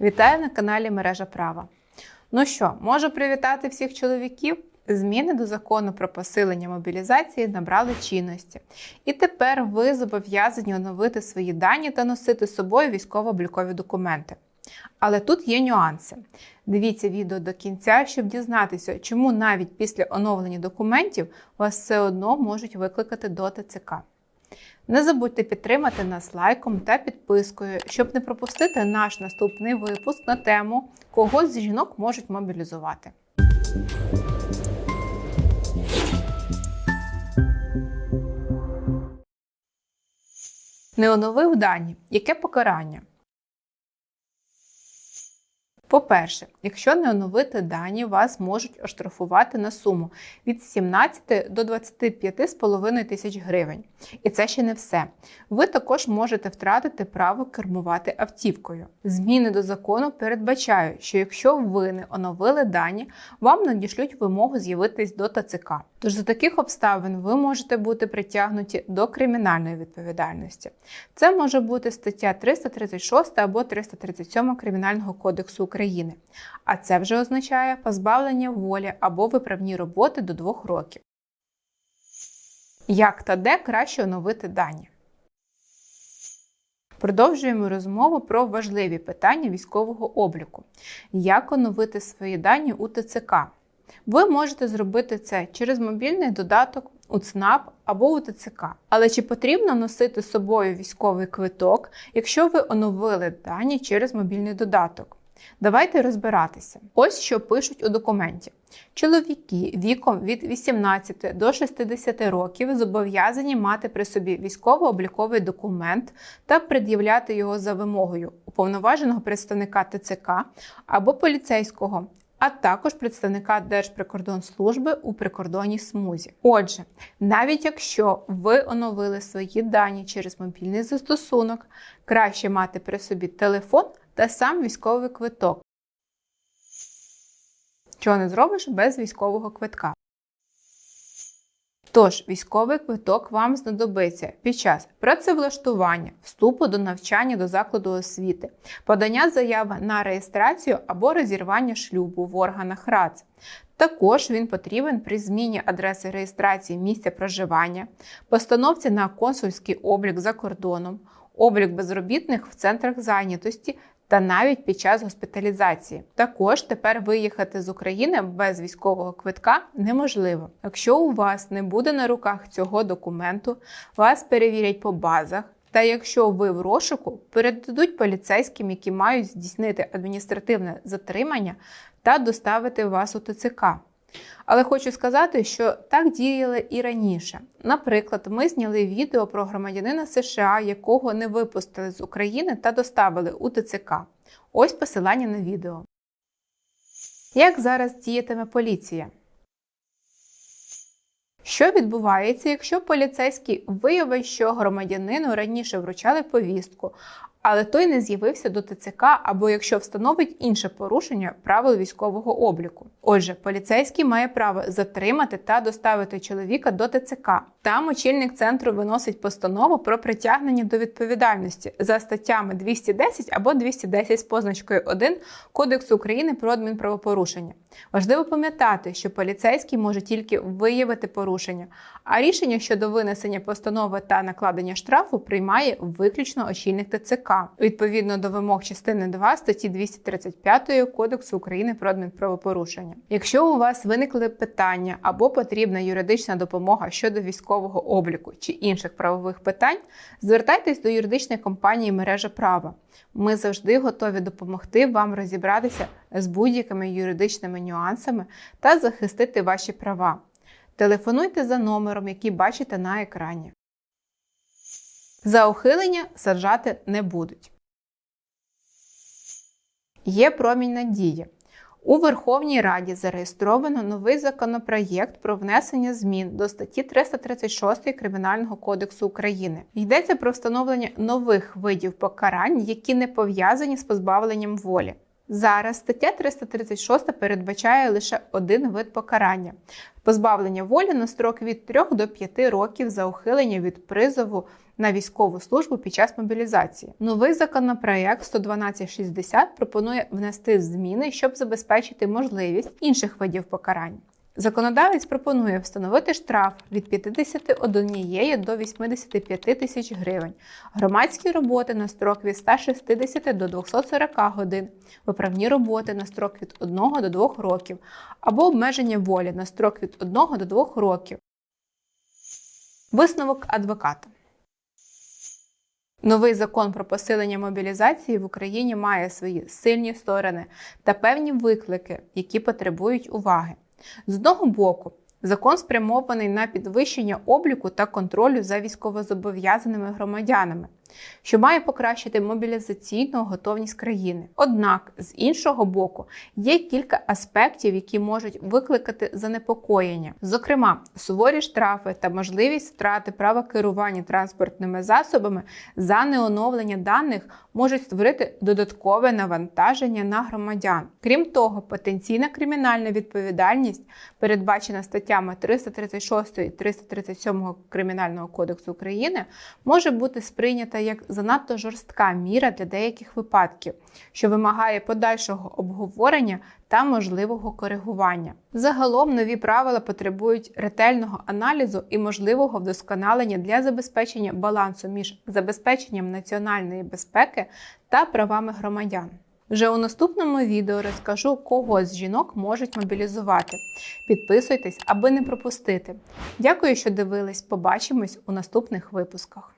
Вітаю на каналі Мережа Права. Ну що, можу привітати всіх чоловіків? Зміни до закону про посилення мобілізації набрали чинності. І тепер ви зобов'язані оновити свої дані та носити з собою військово-облікові документи. Але тут є нюанси. Дивіться відео до кінця, щоб дізнатися, чому навіть після оновлення документів вас все одно можуть викликати до ТЦК. Не забудьте підтримати нас лайком та підпискою, щоб не пропустити наш наступний випуск на тему кого з жінок можуть мобілізувати. Не оновив дані. Яке покарання? По-перше, якщо не оновити дані, вас можуть оштрафувати на суму від 17 до 25,5 тисяч гривень. І це ще не все. Ви також можете втратити право кермувати автівкою. Зміни до закону передбачають, що якщо ви не оновили дані, вам надішлють вимогу з'явитись до ТЦК. Тож за таких обставин ви можете бути притягнуті до кримінальної відповідальності. Це може бути стаття 336 або 337 Кримінального кодексу України. А це вже означає позбавлення волі або виправні роботи до 2 років. Як та де краще оновити дані? Продовжуємо розмову про важливі питання військового обліку. Як оновити свої дані у ТЦК? Ви можете зробити це через мобільний додаток у ЦНАП або у ТЦК. Але чи потрібно носити з собою військовий квиток, якщо ви оновили дані через мобільний додаток? Давайте розбиратися. Ось що пишуть у документі. Чоловіки віком від 18 до 60 років зобов'язані мати при собі військово-обліковий документ та пред'являти його за вимогою уповноваженого представника ТЦК або поліцейського. А також представника Держприкордонслужби у прикордонній смузі. Отже, навіть якщо ви оновили свої дані через мобільний застосунок, краще мати при собі телефон та сам військовий квиток. Чого не зробиш без військового квитка. Тож, військовий квиток вам знадобиться під час працевлаштування, вступу до навчання до закладу освіти, подання заяви на реєстрацію або розірвання шлюбу в органах РАЦ. Також він потрібен при зміні адреси реєстрації місця проживання, постановці на консульський облік за кордоном, облік безробітних в центрах зайнятості та навіть під час госпіталізації. Також тепер виїхати з України без військового квитка неможливо. Якщо у вас не буде на руках цього документу, вас перевірять по базах. Та якщо ви в розшуку, передадуть поліцейським, які мають здійснити адміністративне затримання та доставити вас у ТЦК. Але хочу сказати, що так діяли і раніше. Наприклад, ми зняли відео про громадянина США, якого не випустили з України та доставили у ТЦК. Ось посилання на відео. Як зараз діятиме поліція? Що відбувається, якщо поліцейський виявить, що громадянину раніше вручали повістку, але той не з'явився до ТЦК або якщо встановить інше порушення правил військового обліку. Отже, поліцейський має право затримати та доставити чоловіка до ТЦК. Там очільник центру виносить постанову про притягнення до відповідальності за статтями 210 або 210 з позначкою 1 Кодексу України про адмінправопорушення. Важливо пам'ятати, що поліцейський може тільки виявити порушення, а рішення щодо винесення постанови та накладення штрафу приймає виключно очільник ТЦК відповідно до вимог частини 2 статті 235 Кодексу України про адмінправопорушення. Якщо у вас виникли питання або потрібна юридична допомога щодо військового обліку чи інших правових питань, звертайтесь до юридичної компанії мережа права. Ми завжди готові допомогти вам розібратися з будь-якими юридичними нюансами та захистити ваші права. Телефонуйте за номером, який бачите на екрані. За ухилення саджати не будуть. Є промінь надії. У Верховній Раді зареєстровано новий законопроєкт про внесення змін до статті 336 Кримінального кодексу України. Йдеться про встановлення нових видів покарань, які не пов'язані з позбавленням волі. Зараз стаття 336 передбачає лише один вид покарання позбавлення волі на строк від 3 до 5 років за ухилення від призову на військову службу під час мобілізації. Новий законопроект 11260 пропонує внести зміни, щоб забезпечити можливість інших видів покарань. Законодавець пропонує встановити штраф від 51 до 85 тисяч гривень, громадські роботи на строк від 160 до 240 годин, виправні роботи на строк від 1 до 2 років або обмеження волі на строк від 1 до 2 років. Висновок адвоката. Новий закон про посилення мобілізації в Україні має свої сильні сторони та певні виклики, які потребують уваги. З одного боку, закон спрямований на підвищення обліку та контролю за військовозобов'язаними громадянами, що має покращити мобілізаційну готовність країни. Однак, з іншого боку, є кілька аспектів, які можуть викликати занепокоєння, зокрема, суворі штрафи та можливість втрати права керування транспортними засобами за неоновлення даних можуть створити додаткове навантаження на громадян. Крім того, потенційна кримінальна відповідальність, передбачена статтями 336 і 337 Кримінального кодексу України, може бути сприйнята як занадто жорстка міра для деяких випадків, що вимагає подальшого обговорення та можливого коригування. Загалом нові правила потребують ретельного аналізу і можливого вдосконалення для забезпечення балансу між забезпеченням національної безпеки та правами громадян. Вже у наступному відео розкажу, кого з жінок можуть мобілізувати. Підписуйтесь, аби не пропустити. Дякую, що дивились. Побачимось у наступних випусках.